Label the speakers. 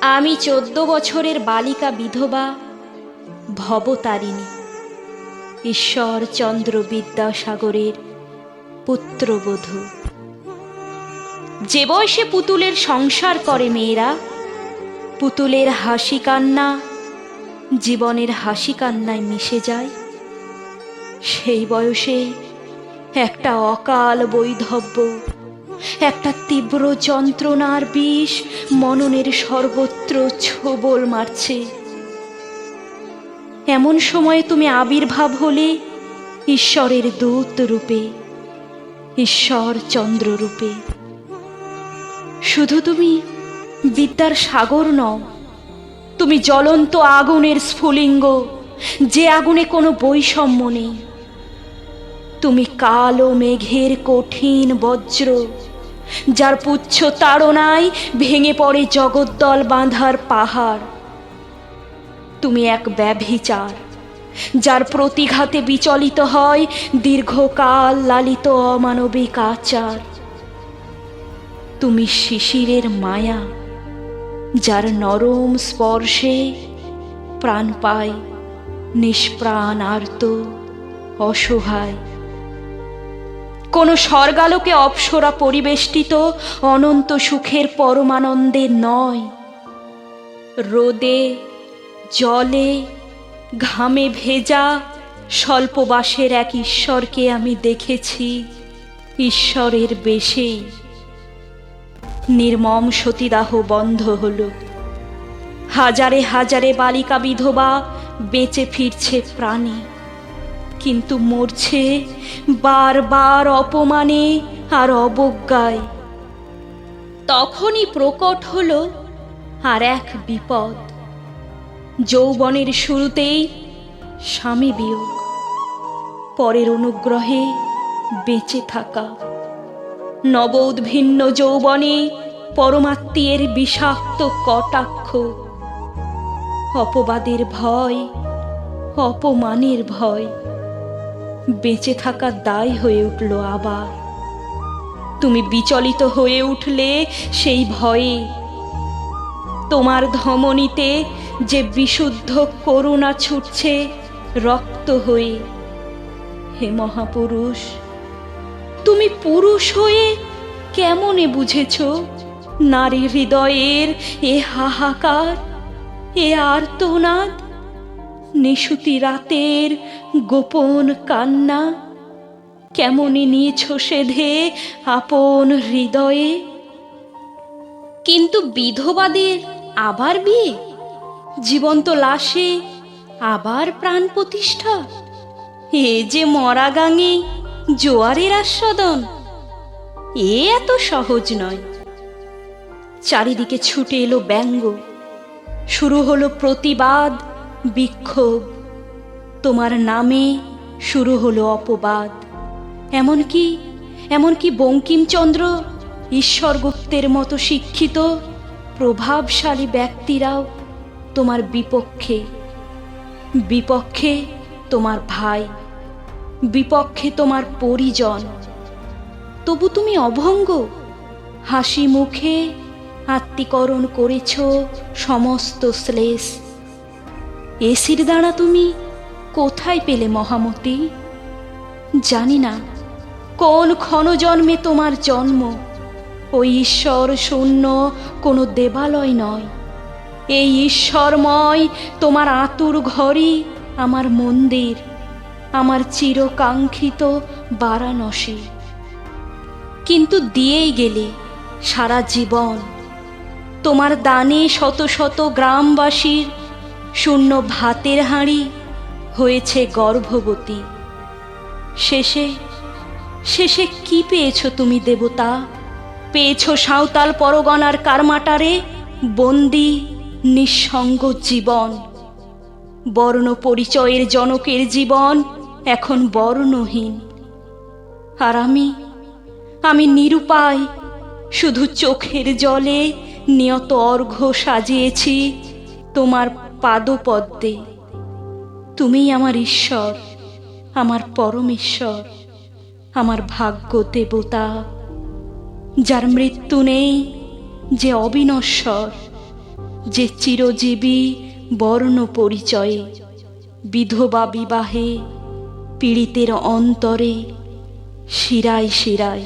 Speaker 1: আমি চোদ্দ বছরের বালিকা বিধবা, ভবতারিণী। ঈশ্বরচন্দ্র বিদ্যাসাগরের পুত্রবধূ। যে বয়সে পুতুলের সংসার করে মেয়েরা, পুতুলের হাসি কান্না জীবনের হাসি কান্নায় মিশে যায়, সেই বয়সে একটা অকাল বৈধব্য একটা তীব্র যন্ত্রণার বিষ মননের সর্বত্র ছোবল মারছে। এমন সময়ে তুমি আবির্ভাব হলে ঈশ্বরের দূত রূপে, ঈশ্বর চন্দ্র রূপে। শুধু তুমি বিদ্যার সাগর নও, তুমি জ্বলন্ত আগুনের স্ফুলিঙ্গ, যে আগুনে কোনো বৈষম্য নেই। তুমি কালো মেঘের কঠিন বজ্র যার পুচ্ছ তাড়নায় ভেঙে পড়ে জগদ্দল বাঁধার পাহাড়। তুমি এক ব্যভিচার, যার প্রতিঘাতে বিচলিত হয় দীর্ঘকাল লালিত অমানবিক আচার। তুমি শিশিরের মায়া, যার নরম স্পর্শে প্রাণ পায় নিষ্প্রাণ আর্ত অসহায়। কোনো স্বর্গালোকে অপ্সরা পরিবেষ্টিত অনন্ত সুখের পরমানন্দে নয়। রোদে, জলে, ঘামে ভেজা স্বল্পবাসের এক ঈশ্বরকে আমি দেখেছি, ঈশ্বরের বেশেই নির্মম সতীদাহ বন্ধ হল। হাজারে হাজারে বালিকা বিধবা বেঁচে ফিরছে প্রাণে। কিন্তু মরছে বারবার অপমানে আর অবজ্ঞায়। তখনই প্রকট হল আর এক বিপদ। যৌবনের শুরুতেই স্বামী বিয়োগ, পরের অনুগ্রহে বেঁচে থাকা। নব উদ্ভিন্ন যৌবনে পরমাত্মীয়ের বিষাক্ত কটাক্ষ, অপবাদের ভয়, অপমানের ভয়। বেঁচে থাকার দায় হয়ে উঠল আবার তুমি বিচলিত হয়ে উঠলে সেই ভয়ে। তোমার ধমনীতে যে বিশুদ্ধ করুণা ছুটছে রক্ত হয়ে। হে মহাপুরুষ, তুমি পুরুষ হয়ে কেমনে বুঝেছ নারী হৃদয়ের এ হাহাকার, এ আর্তনাদ? নিশুতি রাতের গোপন কান্না কেমনে নিয়েছ সেধে আপন হৃদয়ে? কিন্তু বিধবাদের আবার বিয়ে? জীবন্ত লাশে আবার প্রাণ প্রতিষ্ঠা? এ যে মরা গাঙে জোয়ারের আস্বাদন, এ এত সহজ নয়। চারিদিকে ছুটে এলো ব্যঙ্গ, শুরু হলো প্রতিবাদ বিক্ষোভ। তোমার নামে শুরু হলো অপবাদ। এমনকি এমনকি বঙ্কিমচন্দ্র ঈশ্বরগুপ্তের মতো শিক্ষিত, প্রভাবশালী ব্যক্তিরাও তোমার বিপক্ষে। বিপক্ষে তোমার ভাই, বিপক্ষে তোমার পরিজন। তবু তুমি অভঙ্গ। হাসি মুখে আত্মীকরণ করেছ সমস্ত শ্লেষ। এসির দ্বারা তুমি, কোথায় পেলে মহামতি? জানি না, কোন ক্ষণজন্মে তোমার জন্ম? ওই ঈশ্বর শূন্য, কোনো দেবালয় নয়। এই ঈশ্বরময়, তোমার আতুর ঘরই আমার মন্দির, আমার চিরকাঙ্ক্ষিত বারাণসী। কিন্তু দিয়েই গেলে সারা জীবন। তোমার দানে শত শত গ্রামবাসীর শূন্য ভাতের হাঁড়ি হয়েছে গর্ভবতী। শেষে শেষে কি পেয়েছ তুমি দেবতা? পেয়েছ সাঁওতাল পরগনার কারমাটারে বন্দি, নিঃসঙ্গ জীবন। বর্ণ পরিচয়ের জনকের জীবন এখন বর্ণহীন। আর আমি আমি নিরুপায়, শুধু চোখের জলে নিয়ত অর্ঘ্য সাজিয়েছি তোমার পাদপদ্মে। তুমি আমার ঈশ্বর, আমার পরমেশ্বর, আমার ভাগ্য দেবতা, যার মৃত্যু নেই, যে অবিনশ্বর, যে চিরজীবী বর্ণ পরিচয়ে, বিধবা বিবাহে, পীড়িতের অন্তরে, শিরায় শিরায়।